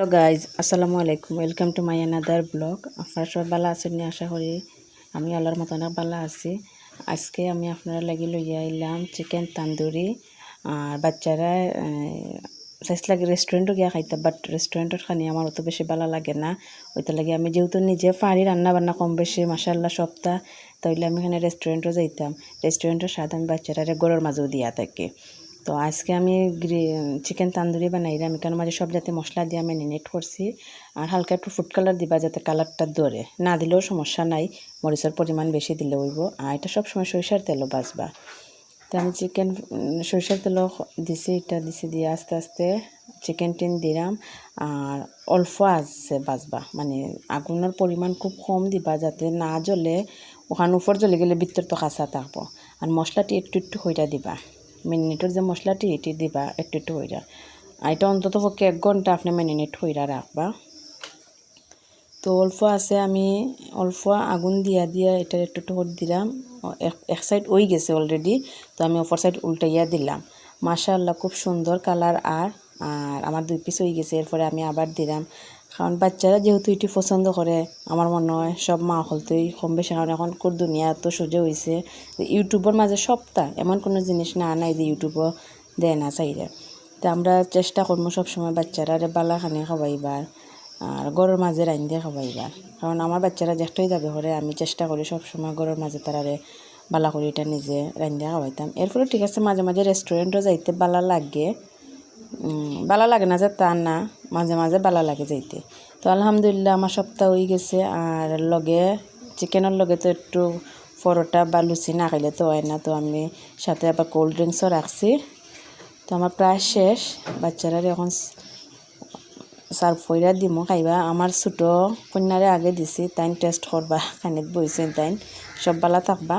Hello guys, আসসালামু আলাইকুম। Welcome to my another blog আপনারা সবাই ভালো আছেন নি? আশা করি আমি আল্লাহর মতো অনেক ভালো আছি। আজকে আমি আপনারা লাগি লইয়া এলাম চিকেন তান্দুরি। আর বাচ্চারা চাইস লাগে রেস্টুরেন্টও গিয়া খাইতে বাট রেস্টুরেন্টত খানি আমার অত বেশি ভালো লাগে না। ওইটা লাগে আমি যেহেতু নিজে পারি রান্না বান্না কম বেশি মাসাল্লাহ সপ্তাহ, তাইলে আমি এখানে রেস্টুরেন্টও যাইতাম। রেস্টুরেন্টের স্বাদ আমি বাচ্চারা গরুর মাঝেও দিয়া থাকি। তো আজকে আমি চিকেন তান্দুরি বানাইলাম এখানে মাঝে সব যাতে মশলা দিয়ে ম্যারিনেট করছি। আর হালকা একটু ফুড কালার দিবা যাতে কালারটা ধরে। না দিলেও সমস্যা নাই। মরিচের পরিমাণ বেশি দিলে হইব। আর এটা সবসময় সরিষার তেলও বাজবা। তো আমি চিকেন সরিষার তেলও দিছি, এটা দিছি দিয়ে আস্তে আস্তে চিকেন টিন দিলাম। আর অল্প আছে বাজবা। মানে আগুনের পরিমাণ খুব কম দিবা যাতে না জ্বলে। ওখানে উপর জ্বলে গেলে ভিতর তো কাঁচা থাকব। আর মশলাটি একটু একটু হইটা দিবা। ম্যারিনেটের যে মশলাটি এটি দিবা, একটু একটু হইরা আর এটা অন্তত পক্ষে এক ঘণ্টা আপনি ম্যারিনেট হইরা রাখবা তো অল্প আছে, আমি অল্প আগুন দিয়া দিয়া এটা একটু করে দিলাম। এক সাইড ওই গেছে অলরেডি তো আমি অপর সাইড উল্টাইয়া দিলাম। মাশাআল্লাহ, খুব সুন্দর কালার আর আর আমার দুই পিস হয়ে গেছে। এরপরে আমি আবার দিলাম কারণ বাচ্চারা যেহেতু এটি পছন্দ করে আমার মনে হয় সব মা হলতেই কম বেশি কারণ এখন কোর দুনিয়া এত সোজা হয়েছে ইউটিউবের মাঝে সবটা এমন কোনো জিনিস না, নাই যে ইউটিউবও দেয় না চাইলে তো আমরা চেষ্টা করব সবসময় বাচ্চারা বালা খানে খাওয়াইবার, আর গরুর মাঝে দিয়ে খাওয়াইবার। কারণ আমার বাচ্চারা যেটাই যাবে করে আমি চেষ্টা করি সবসময় গরুর মাঝে তারারে বালা করে এটা নিজে রান্ধিয়া খাওয়াইতাম। এরপরে ঠিক আছে, মাঝে মাঝে রেস্টুরেন্টও যাইতে বালা লাগে বালা লাগে না যে তা না, মাঝে মাঝে বালা লাগে যাইতে। তো আলহামদুলিল্লাহ আমার সপ্তাহ হয়ে গেছে, আর লগে, চিকেনের লগে তো একটু পরোটা বা লুচি না খাইলে তো হয় না, তো আমি সাথে আবার কোল্ড ড্রিঙ্কসও রাখছি। তো আমার প্রায় শেষ, বাচ্চারা এখন সার্ভ কইরা দিমো খাইবা। আমার ছোটো কন্যারে আগে দিছি, তাইন টেস্ট করবা খানিত বইছেন তাইন, সব বালা থাকবা।